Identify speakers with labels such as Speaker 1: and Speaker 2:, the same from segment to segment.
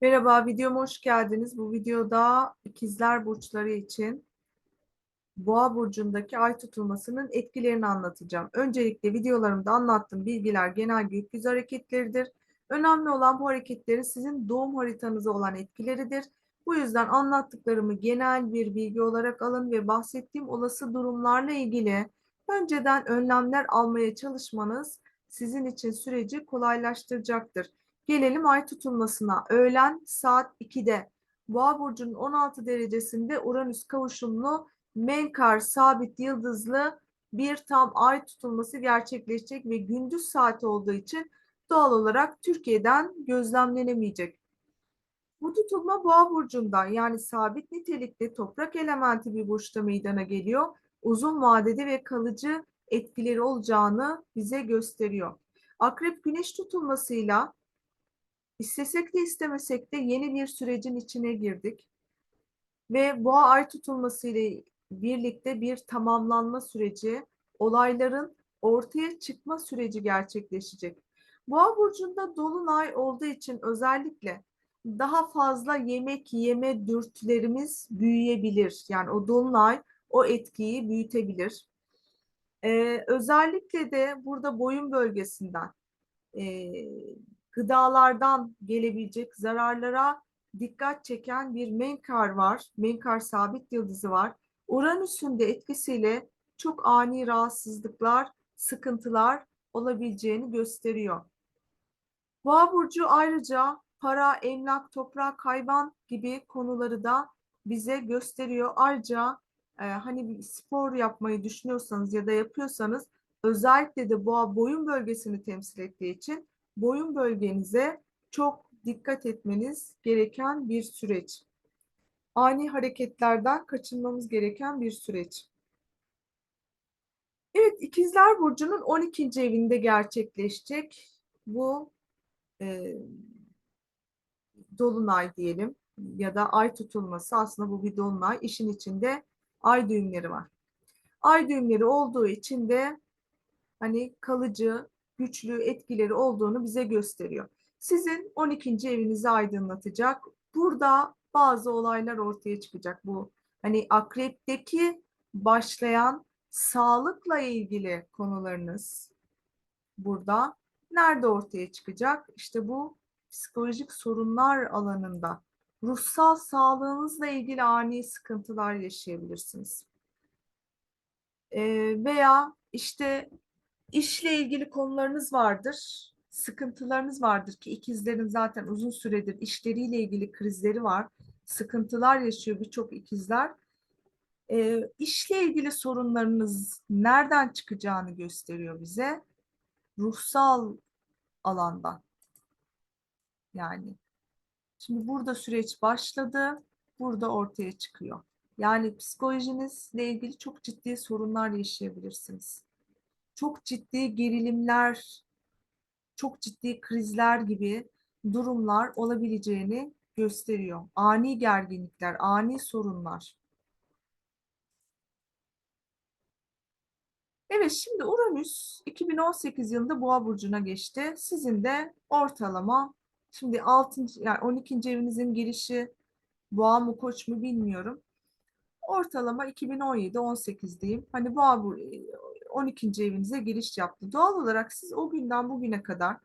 Speaker 1: Merhaba, videoma hoş geldiniz. Bu videoda ikizler burçları için Boğa burcundaki ay tutulmasının etkilerini anlatacağım. Öncelikle videolarımda anlattığım bilgiler genel gökyüzü hareketleridir. Önemli olan bu hareketlerin sizin doğum haritanıza olan etkileridir. Bu yüzden anlattıklarımı genel bir bilgi olarak alın ve bahsettiğim olası durumlarla ilgili önceden önlemler almaya çalışmanız sizin için süreci kolaylaştıracaktır. Gelelim ay tutulmasına. Öğlen saat 2'de Boğa burcunun 16 derecesinde Uranüs kavuşumlu Menkar sabit yıldızlı bir tam ay tutulması gerçekleşecek ve gündüz saati olduğu için doğal olarak Türkiye'den gözlemlenemeyecek. Bu tutulma boğa burcundan yani sabit nitelikli toprak elementi bir burçta meydana geliyor. Uzun vadede ve kalıcı etkileri olacağını bize gösteriyor. Akrep güneş tutulmasıyla istesek de istemesek de yeni bir sürecin içine girdik. Ve boğa ay tutulması ile birlikte bir tamamlanma süreci, olayların ortaya çıkma süreci gerçekleşecek. Boğa burcunda dolunay olduğu için özellikle daha fazla yemek yeme dürtülerimiz büyüyebilir. Yani o dolunay o etkiyi büyütebilir. Ee, özellikle de burada boyun bölgesinden e, gıdalardan gelebilecek zararlara dikkat çeken bir menkar var. Menkar sabit yıldızı var. Uranüs'ün de etkisiyle çok ani rahatsızlıklar, sıkıntılar olabileceğini gösteriyor. Boğa burcu ayrıca para, emlak, toprak, hayvan gibi konuları da bize gösteriyor. Ayrıca e, hani bir spor yapmayı düşünüyorsanız ya da yapıyorsanız özellikle de boğa boyun bölgesini temsil ettiği için boyun bölgenize çok dikkat etmeniz gereken bir süreç. Ani hareketlerden kaçınmamız gereken bir süreç. Evet, İkizler Burcu'nun 12. evinde gerçekleşecek bu e, dolunay diyelim ya da ay tutulması aslında bu bir dolunay. İşin içinde ay düğümleri var. Ay düğümleri olduğu için de hani kalıcı, güçlü etkileri olduğunu bize gösteriyor. Sizin 12. evinizi aydınlatacak. Burada bazı olaylar ortaya çıkacak. Bu hani akrepteki başlayan sağlıkla ilgili konularınız burada nerede ortaya çıkacak? İşte bu psikolojik sorunlar alanında ruhsal sağlığınızla ilgili ani sıkıntılar yaşayabilirsiniz. Ee, veya işte işle ilgili konularınız vardır, sıkıntılarınız vardır ki ikizlerin zaten uzun süredir işleriyle ilgili krizleri var, sıkıntılar yaşıyor birçok ikizler. E, işle ilgili sorunlarınız nereden çıkacağını gösteriyor bize. Ruhsal alandan. Yani şimdi burada süreç başladı, burada ortaya çıkıyor. Yani psikolojinizle ilgili çok ciddi sorunlar yaşayabilirsiniz çok ciddi gerilimler, çok ciddi krizler gibi durumlar olabileceğini gösteriyor. Ani gerginlikler, ani sorunlar. Evet şimdi Uranüs 2018 yılında Boğa burcuna geçti. Sizin de ortalama şimdi 6. yani 12. evinizin girişi Boğa mı Koç mu bilmiyorum. Ortalama 2017-18 diyeyim. Hani Boğa 12. evinize giriş yaptı. Doğal olarak siz o günden bugüne kadar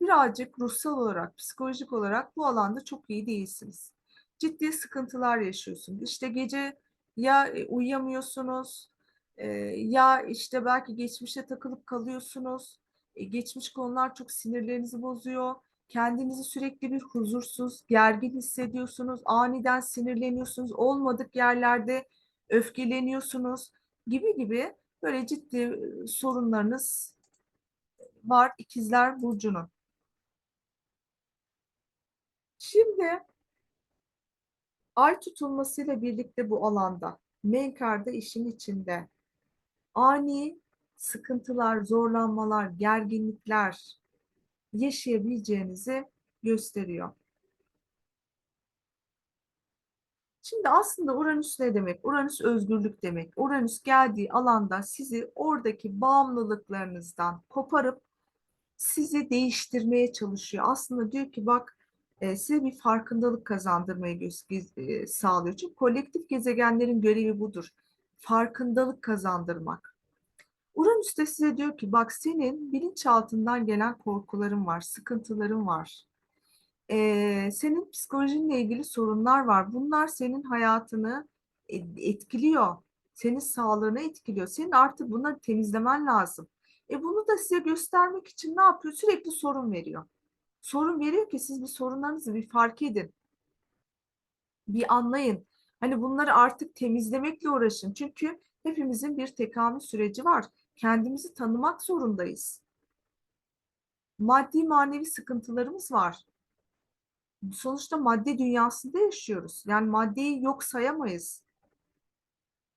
Speaker 1: birazcık ruhsal olarak, psikolojik olarak bu alanda çok iyi değilsiniz. Ciddi sıkıntılar yaşıyorsunuz. İşte gece ya e, uyuyamıyorsunuz, e, ya işte belki geçmişe takılıp kalıyorsunuz. E, geçmiş konular çok sinirlerinizi bozuyor. Kendinizi sürekli bir huzursuz, gergin hissediyorsunuz. Aniden sinirleniyorsunuz. Olmadık yerlerde öfkeleniyorsunuz gibi gibi Böyle ciddi sorunlarınız var ikizler burcunun. Şimdi ay tutulmasıyla birlikte bu alanda Menkar'da işin içinde ani sıkıntılar, zorlanmalar, gerginlikler yaşayabileceğinizi gösteriyor. Şimdi aslında Uranüs ne demek? Uranüs özgürlük demek. Uranüs geldiği alanda sizi oradaki bağımlılıklarınızdan koparıp sizi değiştirmeye çalışıyor. Aslında diyor ki bak e, size bir farkındalık kazandırmayı e, sağlıyor. Çünkü kolektif gezegenlerin görevi budur. Farkındalık kazandırmak. Uranüs de size diyor ki bak senin bilinçaltından gelen korkuların var, sıkıntıların var. Ee, senin psikolojinle ilgili sorunlar var. Bunlar senin hayatını e, etkiliyor. Senin sağlığını etkiliyor. Senin artık bunları temizlemen lazım. E bunu da size göstermek için ne yapıyor? Sürekli sorun veriyor. Sorun veriyor ki siz bir sorunlarınızı bir fark edin. Bir anlayın. Hani bunları artık temizlemekle uğraşın. Çünkü hepimizin bir tekamül süreci var. Kendimizi tanımak zorundayız. Maddi manevi sıkıntılarımız var. Sonuçta madde dünyasında yaşıyoruz. Yani maddeyi yok sayamayız.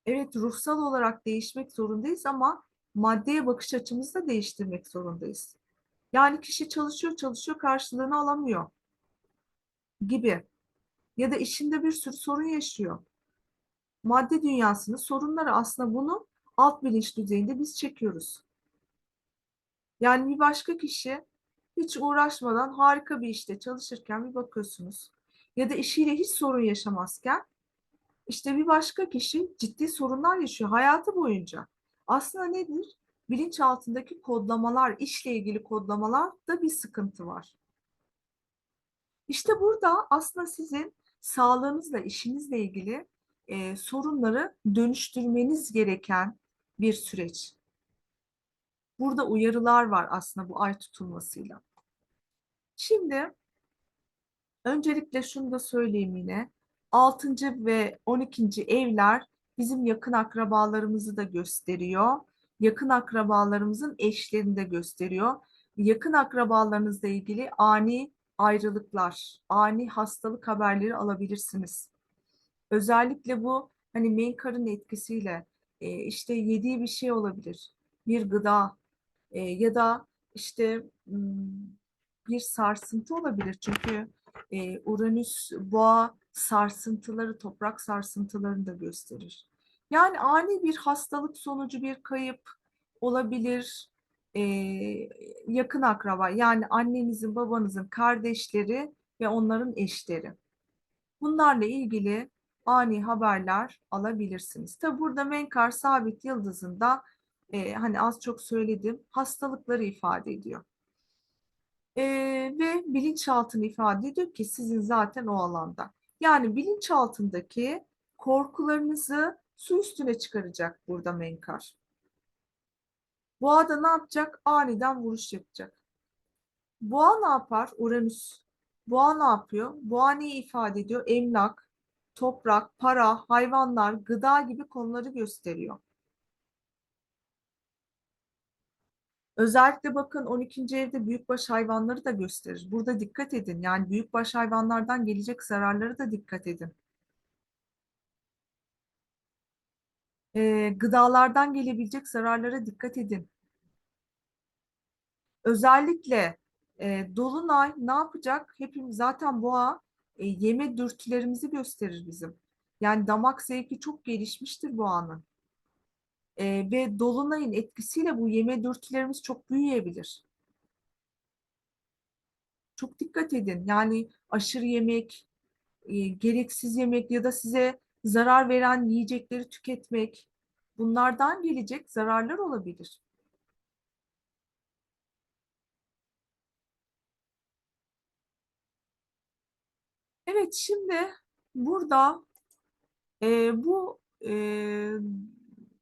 Speaker 1: Evet ruhsal olarak değişmek zorundayız ama maddeye bakış açımızı da değiştirmek zorundayız. Yani kişi çalışıyor çalışıyor karşılığını alamıyor gibi. Ya da işinde bir sürü sorun yaşıyor. Madde dünyasının sorunları aslında bunu alt bilinç düzeyinde biz çekiyoruz. Yani bir başka kişi hiç uğraşmadan harika bir işte çalışırken bir bakıyorsunuz. Ya da işiyle hiç sorun yaşamazken işte bir başka kişi ciddi sorunlar yaşıyor hayatı boyunca. Aslında nedir? Bilinç altındaki kodlamalar, işle ilgili kodlamalar da bir sıkıntı var. İşte burada aslında sizin sağlığınızla, işinizle ilgili e, sorunları dönüştürmeniz gereken bir süreç. Burada uyarılar var aslında bu ay tutulmasıyla. Şimdi öncelikle şunu da söyleyeyim yine. 6. ve 12. evler bizim yakın akrabalarımızı da gösteriyor. Yakın akrabalarımızın eşlerini de gösteriyor. Yakın akrabalarınızla ilgili ani ayrılıklar, ani hastalık haberleri alabilirsiniz. Özellikle bu hani menkarın etkisiyle e, işte yediği bir şey olabilir. Bir gıda e, ya da işte bir sarsıntı olabilir. Çünkü e, Uranüs boğa sarsıntıları, toprak sarsıntılarını da gösterir. Yani ani bir hastalık sonucu bir kayıp olabilir. E, yakın akraba yani annenizin, babanızın kardeşleri ve onların eşleri. Bunlarla ilgili ani haberler alabilirsiniz. Tabi burada Menkar sabit yıldızında e, hani az çok söyledim hastalıkları ifade ediyor. E, ve bilinçaltını ifade ediyor ki sizin zaten o alanda. Yani bilinçaltındaki korkularınızı su üstüne çıkaracak burada Menkar. Boğa da ne yapacak? Aniden vuruş yapacak. Boğa ne yapar? Uranüs. Boğa ne yapıyor? Boğa neyi ifade ediyor? Emlak, toprak, para, hayvanlar, gıda gibi konuları gösteriyor. Özellikle bakın 12. evde büyükbaş hayvanları da gösterir. Burada dikkat edin. Yani büyükbaş hayvanlardan gelecek zararları da dikkat edin. Ee, gıdalardan gelebilecek zararlara dikkat edin. Özellikle e, Dolunay ne yapacak? Hepimiz zaten boğa e, yeme dürtülerimizi gösterir bizim. Yani damak zevki çok gelişmiştir boğanın. E, ve Dolunay'ın etkisiyle bu yeme dürtülerimiz çok büyüyebilir. Çok dikkat edin. Yani aşırı yemek, e, gereksiz yemek ya da size zarar veren yiyecekleri tüketmek bunlardan gelecek zararlar olabilir. Evet şimdi burada e, bu e,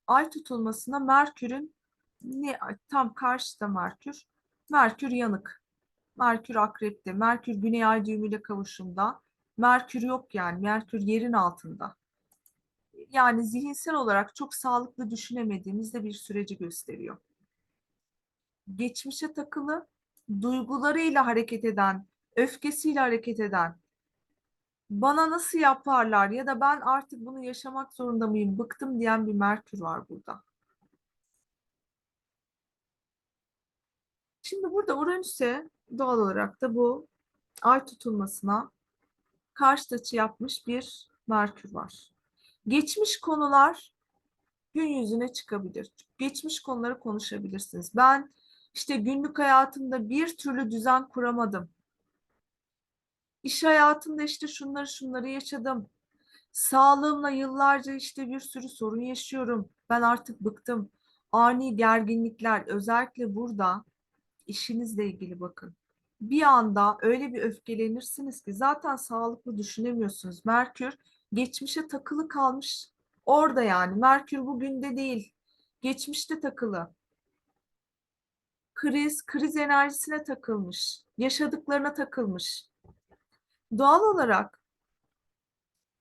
Speaker 1: ay tutulmasına Merkür'ün ne tam karşıda Merkür. Merkür yanık. Merkür akrepte. Merkür güney ay düğümüyle kavuşumda. Merkür yok yani. Merkür yerin altında. Yani zihinsel olarak çok sağlıklı düşünemediğimizde bir süreci gösteriyor. Geçmişe takılı, duygularıyla hareket eden, öfkesiyle hareket eden, bana nasıl yaparlar ya da ben artık bunu yaşamak zorunda mıyım, bıktım diyen bir Merkür var burada. Şimdi burada Uranüs'e doğal olarak da bu ay tutulmasına karşı açı yapmış bir Merkür var. Geçmiş konular gün yüzüne çıkabilir. Geçmiş konuları konuşabilirsiniz. Ben işte günlük hayatımda bir türlü düzen kuramadım. İş hayatımda işte şunları şunları yaşadım. Sağlığımla yıllarca işte bir sürü sorun yaşıyorum. Ben artık bıktım. Ani gerginlikler özellikle burada işinizle ilgili bakın. Bir anda öyle bir öfkelenirsiniz ki zaten sağlıklı düşünemiyorsunuz. Merkür geçmişe takılı kalmış orada yani. Merkür bugünde değil. Geçmişte takılı. Kriz, kriz enerjisine takılmış. Yaşadıklarına takılmış. Doğal olarak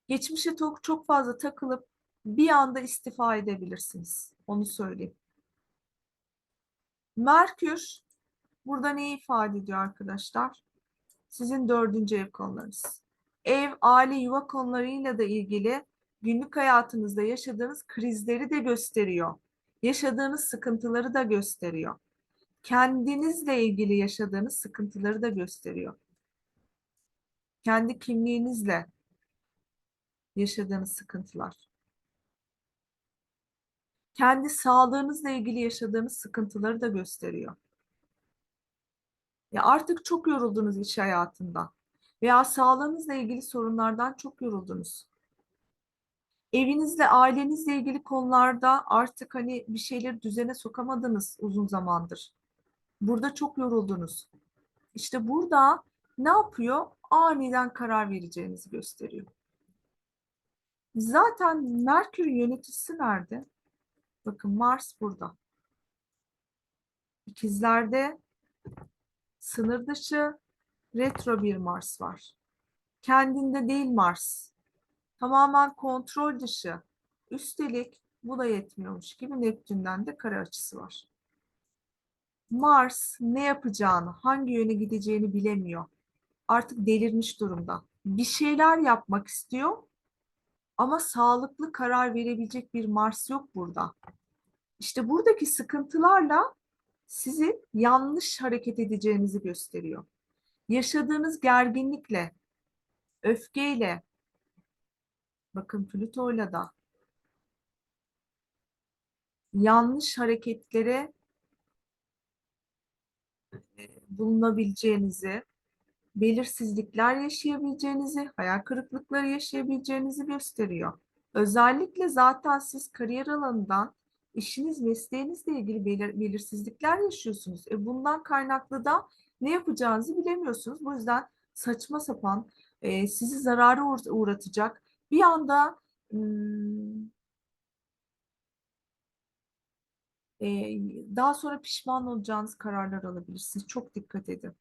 Speaker 1: geçmişe çok, çok fazla takılıp bir anda istifa edebilirsiniz. Onu söyleyeyim. Merkür burada neyi ifade ediyor arkadaşlar? Sizin dördüncü ev konularınız. Ev, aile, yuva konularıyla da ilgili günlük hayatınızda yaşadığınız krizleri de gösteriyor. Yaşadığınız sıkıntıları da gösteriyor. Kendinizle ilgili yaşadığınız sıkıntıları da gösteriyor. Kendi kimliğinizle yaşadığınız sıkıntılar. Kendi sağlığınızla ilgili yaşadığınız sıkıntıları da gösteriyor. Ya artık çok yoruldunuz iş hayatında veya sağlığınızla ilgili sorunlardan çok yoruldunuz. Evinizle, ailenizle ilgili konularda artık hani bir şeyleri düzene sokamadınız uzun zamandır. Burada çok yoruldunuz. İşte burada ne yapıyor? Aniden karar vereceğinizi gösteriyor. Zaten Merkür yöneticisi nerede? Bakın Mars burada. İkizlerde sınır dışı retro bir Mars var. Kendinde değil Mars. Tamamen kontrol dışı. Üstelik bu da yetmiyormuş gibi Neptün'den de kare açısı var. Mars ne yapacağını, hangi yöne gideceğini bilemiyor. Artık delirmiş durumda. Bir şeyler yapmak istiyor ama sağlıklı karar verebilecek bir Mars yok burada. İşte buradaki sıkıntılarla sizi yanlış hareket edeceğinizi gösteriyor. Yaşadığınız gerginlikle, öfkeyle, bakın Plüto'yla da yanlış hareketlere e, bulunabileceğinizi, belirsizlikler yaşayabileceğinizi, hayal kırıklıkları yaşayabileceğinizi gösteriyor. Özellikle zaten siz kariyer alanından işiniz, mesleğinizle ilgili belir, belirsizlikler yaşıyorsunuz. E bundan kaynaklı da ne yapacağınızı bilemiyorsunuz. Bu yüzden saçma sapan, e, sizi zarara uğratacak bir anda hmm, e, daha sonra pişman olacağınız kararlar alabilirsiniz. Çok dikkat edin.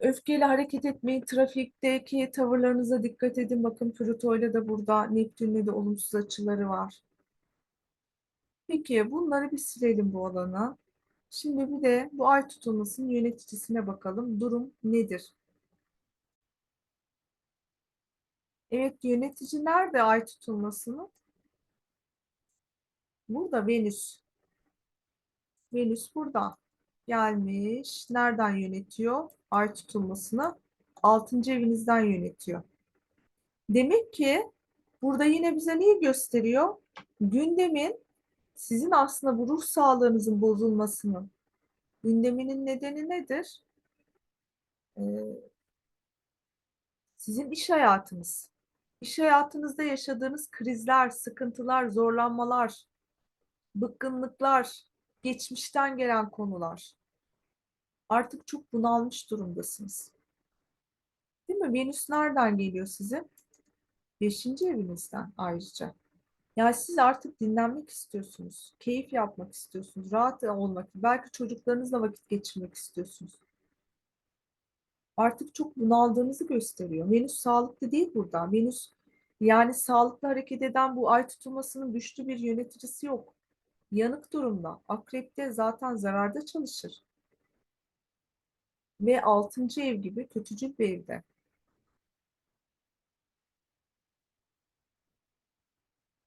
Speaker 1: Öfkeyle hareket etmeyin. Trafikteki tavırlarınıza dikkat edin. Bakın Plüto'yla da burada Neptün'le de olumsuz açıları var. Peki bunları bir silelim bu alana. Şimdi bir de bu ay tutulmasının yöneticisine bakalım. Durum nedir? Evet yönetici nerede ay tutulmasını? Burada Venüs. Venüs burada gelmiş. Nereden yönetiyor? Ay tutulmasını. Altıncı evinizden yönetiyor. Demek ki burada yine bize neyi gösteriyor? Gündemin sizin aslında bu ruh sağlığınızın bozulmasının gündeminin nedeni nedir? Ee, sizin iş hayatınız. İş hayatınızda yaşadığınız krizler, sıkıntılar, zorlanmalar, bıkkınlıklar, geçmişten gelen konular. Artık çok bunalmış durumdasınız. Değil mi? Venüs nereden geliyor size? Beşinci evinizden ayrıca. Yani siz artık dinlenmek istiyorsunuz. Keyif yapmak istiyorsunuz. Rahat olmak. Belki çocuklarınızla vakit geçirmek istiyorsunuz. Artık çok bunaldığınızı gösteriyor. Venüs sağlıklı değil burada. Venüs yani sağlıklı hareket eden bu ay tutulmasının güçlü bir yöneticisi yok. Yanık durumda. Akrepte zaten zararda çalışır. Ve altıncı ev gibi kötücül bir evde.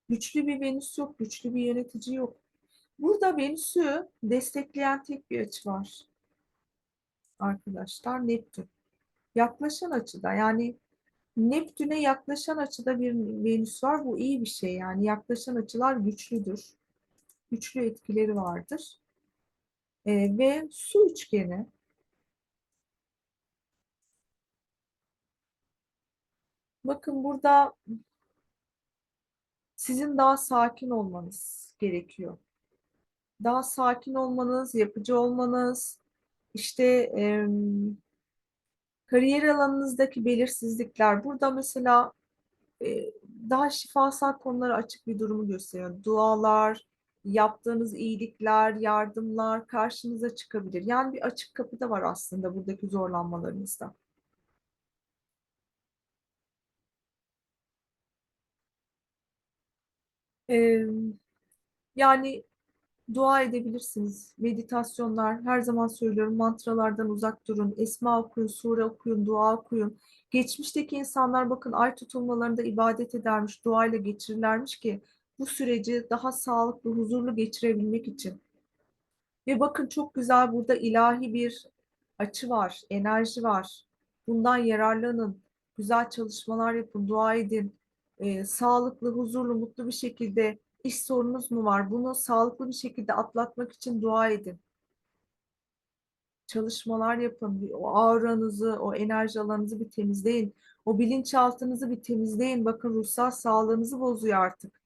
Speaker 1: Güçlü bir Venüs yok, güçlü bir yönetici yok. Burada Venüs'ü destekleyen tek bir açı var. Arkadaşlar Neptün. Yaklaşan açıda yani Neptün'e yaklaşan açıda bir Venüs var. Bu iyi bir şey yani yaklaşan açılar güçlüdür. Güçlü etkileri vardır. Ee, ve su üçgeni Bakın burada sizin daha sakin olmanız gerekiyor. Daha sakin olmanız, yapıcı olmanız, işte em, kariyer alanınızdaki belirsizlikler. Burada mesela e, daha şifasal konulara açık bir durumu gösteriyor. Dualar, yaptığınız iyilikler, yardımlar karşınıza çıkabilir. Yani bir açık kapı da var aslında buradaki zorlanmalarınızda. Yani dua edebilirsiniz. Meditasyonlar, her zaman söylüyorum mantralardan uzak durun. Esma okuyun, sure okuyun, dua okuyun. Geçmişteki insanlar bakın ay tutulmalarında ibadet edermiş, duayla geçirirlermiş ki bu süreci daha sağlıklı, huzurlu geçirebilmek için. Ve bakın çok güzel burada ilahi bir açı var, enerji var. Bundan yararlanın. Güzel çalışmalar yapın, dua edin. Ee, sağlıklı, huzurlu, mutlu bir şekilde iş sorunuz mu var? Bunu sağlıklı bir şekilde atlatmak için dua edin. Çalışmalar yapın. O auranızı, o enerji alanınızı bir temizleyin. O bilinçaltınızı bir temizleyin. Bakın ruhsal sağlığınızı bozuyor artık.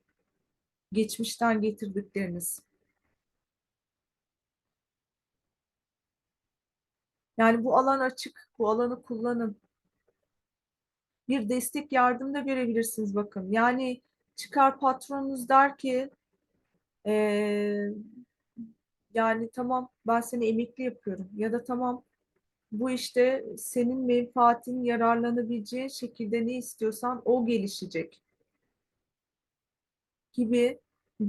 Speaker 1: Geçmişten getirdikleriniz. Yani bu alan açık. Bu alanı kullanın. Bir destek yardım da görebilirsiniz bakın. Yani çıkar patronunuz der ki eee, yani tamam ben seni emekli yapıyorum ya da tamam bu işte senin menfaatin yararlanabileceği şekilde ne istiyorsan o gelişecek gibi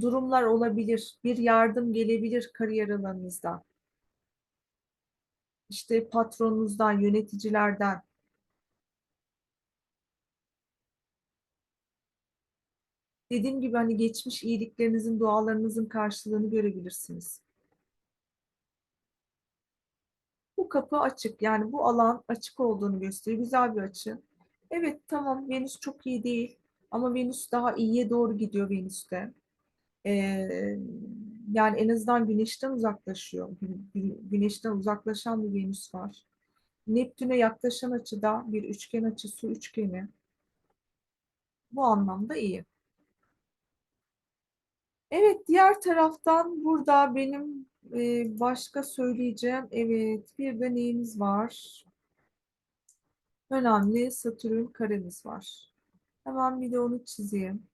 Speaker 1: durumlar olabilir. Bir yardım gelebilir kariyer alanınızda. İşte patronunuzdan, yöneticilerden. Dediğim gibi hani geçmiş iyiliklerinizin, dualarınızın karşılığını görebilirsiniz. Bu kapı açık. Yani bu alan açık olduğunu gösteriyor. Güzel bir açı. Evet tamam Venüs çok iyi değil. Ama Venüs daha iyiye doğru gidiyor Venüs'te. Ee, yani en azından Güneş'ten uzaklaşıyor. Gü- gü- Güneş'ten uzaklaşan bir Venüs var. Neptün'e yaklaşan açıda bir üçgen açı, su üçgeni. Bu anlamda iyi. Evet, diğer taraftan burada benim e, başka söyleyeceğim. Evet, bir de neyimiz var? Önemli Satürn karemiz var. Hemen bir de onu çizeyim.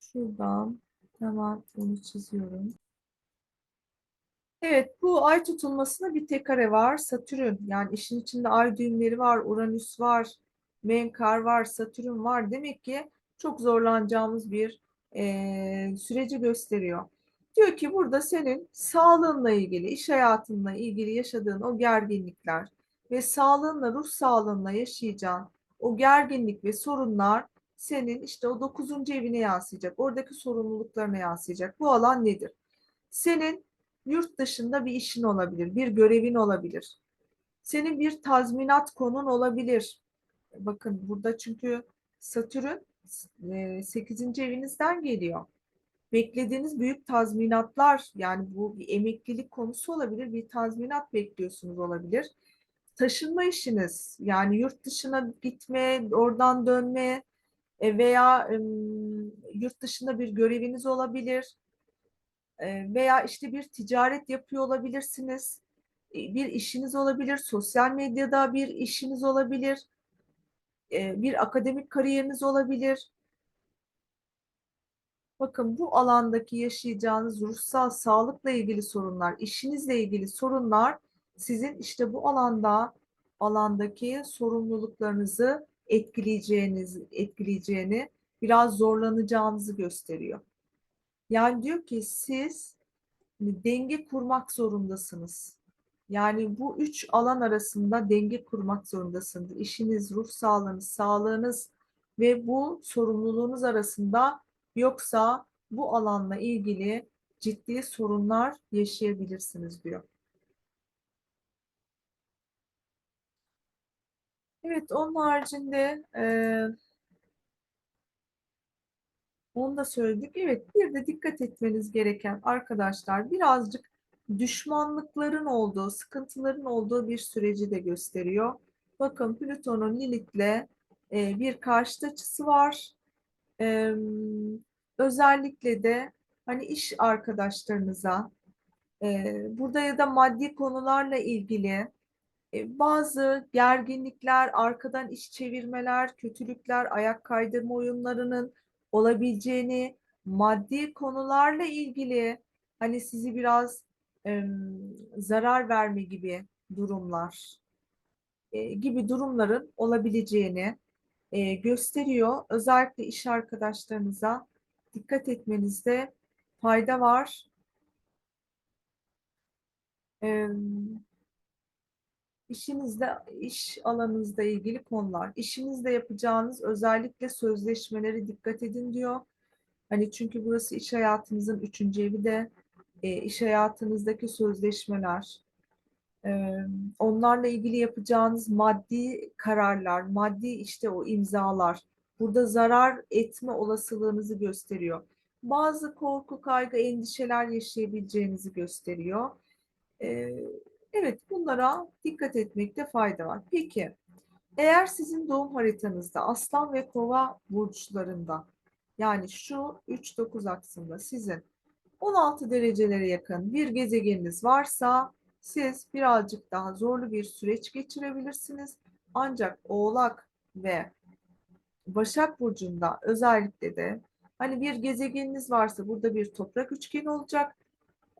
Speaker 1: Şuradan hemen onu çiziyorum. Evet, bu ay tutulmasında bir tek kare var. Satürn, yani işin içinde ay düğümleri var, Uranüs var, Menkar var, Satürn var. Demek ki çok zorlanacağımız bir eee, süreci gösteriyor. Diyor ki burada senin sağlığınla ilgili, iş hayatınla ilgili yaşadığın o gerginlikler ve sağlığınla, ruh sağlığınla yaşayacağın o gerginlik ve sorunlar senin işte o dokuzuncu evine yansıyacak. Oradaki sorumluluklarına yansıyacak. Bu alan nedir? Senin yurt dışında bir işin olabilir, bir görevin olabilir. Senin bir tazminat konun olabilir. Bakın burada çünkü Satürn e, 8. evinizden geliyor. Beklediğiniz büyük tazminatlar yani bu bir emeklilik konusu olabilir, bir tazminat bekliyorsunuz olabilir. Taşınma işiniz yani yurt dışına gitme, oradan dönme e, veya yurt dışında bir göreviniz olabilir e, veya işte bir ticaret yapıyor olabilirsiniz. E, Bir işiniz olabilir, sosyal medyada bir işiniz olabilir, e, bir akademik kariyeriniz olabilir. Bakın bu alandaki yaşayacağınız ruhsal sağlıkla ilgili sorunlar, işinizle ilgili sorunlar sizin işte bu alanda alandaki sorumluluklarınızı etkileyeceğiniz etkileyeceğini, biraz zorlanacağınızı gösteriyor. Yani diyor ki siz denge kurmak zorundasınız. Yani bu üç alan arasında denge kurmak zorundasınız. İşiniz, ruh sağlığınız, sağlığınız ve bu sorumluluğunuz arasında yoksa bu alanla ilgili ciddi sorunlar yaşayabilirsiniz diyor. Evet, onun haricinde e, onu da söyledik. Evet, bir de dikkat etmeniz gereken arkadaşlar birazcık düşmanlıkların olduğu, sıkıntıların olduğu bir süreci de gösteriyor. Bakın Plüton'un Lilith'le e, bir karşıt açısı var. Ee, özellikle de hani iş arkadaşlarınıza e, burada ya da maddi konularla ilgili e, bazı gerginlikler, arkadan iş çevirmeler, kötülükler, ayak kaydırma oyunlarının olabileceğini, maddi konularla ilgili hani sizi biraz zarar verme gibi durumlar e, gibi durumların olabileceğini e, gösteriyor. Özellikle iş arkadaşlarınıza dikkat etmenizde fayda var. E, işinizde, iş alanınızla ilgili konular. İşinizde yapacağınız özellikle sözleşmeleri dikkat edin diyor. Hani çünkü burası iş hayatınızın üçüncü evi de e, iş hayatınızdaki sözleşmeler, e, onlarla ilgili yapacağınız maddi kararlar, maddi işte o imzalar burada zarar etme olasılığınızı gösteriyor. Bazı korku, kaygı, endişeler yaşayabileceğinizi gösteriyor. E, evet, bunlara dikkat etmekte fayda var. Peki, eğer sizin doğum haritanızda Aslan ve Kova burçlarında yani şu 3-9 aksında sizin 16 derecelere yakın bir gezegeniniz varsa siz birazcık daha zorlu bir süreç geçirebilirsiniz. Ancak Oğlak ve Başak Burcu'nda özellikle de hani bir gezegeniniz varsa burada bir toprak üçgeni olacak.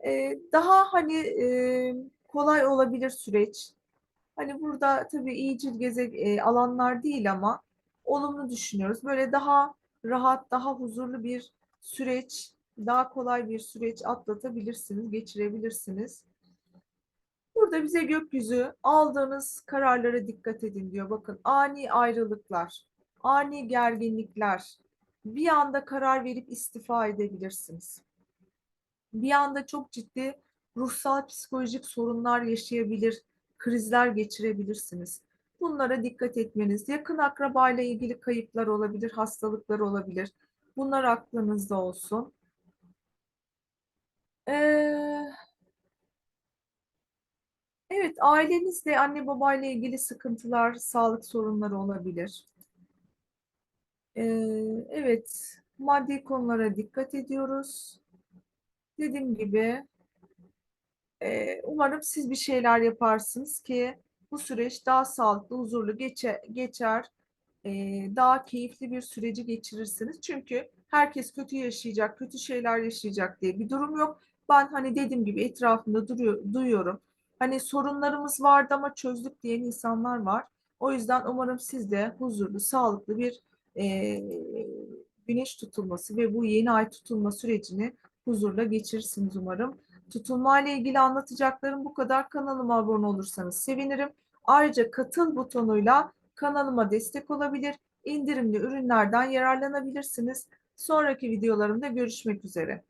Speaker 1: Ee, daha hani e, kolay olabilir süreç. Hani burada tabii iyicil geze e, alanlar değil ama olumlu düşünüyoruz. Böyle daha rahat, daha huzurlu bir süreç, daha kolay bir süreç atlatabilirsiniz, geçirebilirsiniz. Burada bize gökyüzü aldığınız kararlara dikkat edin diyor. Bakın ani ayrılıklar, ani gerginlikler, bir anda karar verip istifa edebilirsiniz. Bir anda çok ciddi ruhsal psikolojik sorunlar yaşayabilir, krizler geçirebilirsiniz. Bunlara dikkat etmeniz, yakın akraba ile ilgili kayıplar olabilir, hastalıklar olabilir. Bunlar aklınızda olsun. Ee, evet, ailenizle, anne babayla ilgili sıkıntılar, sağlık sorunları olabilir. Ee, evet, maddi konulara dikkat ediyoruz. Dediğim gibi e, umarım siz bir şeyler yaparsınız ki bu süreç daha sağlıklı, huzurlu geçe, geçer, e, daha keyifli bir süreci geçirirsiniz. Çünkü herkes kötü yaşayacak, kötü şeyler yaşayacak diye bir durum yok. Ben hani dediğim gibi etrafımda duruyor, duyuyorum. Hani sorunlarımız vardı ama çözdük diyen insanlar var. O yüzden umarım siz de huzurlu, sağlıklı bir e, güneş tutulması ve bu yeni ay tutulma sürecini huzurla geçirirsiniz umarım. Tutulma ile ilgili anlatacaklarım bu kadar. Kanalıma abone olursanız sevinirim. Ayrıca katıl butonuyla kanalıma destek olabilir, indirimli ürünlerden yararlanabilirsiniz. Sonraki videolarımda görüşmek üzere.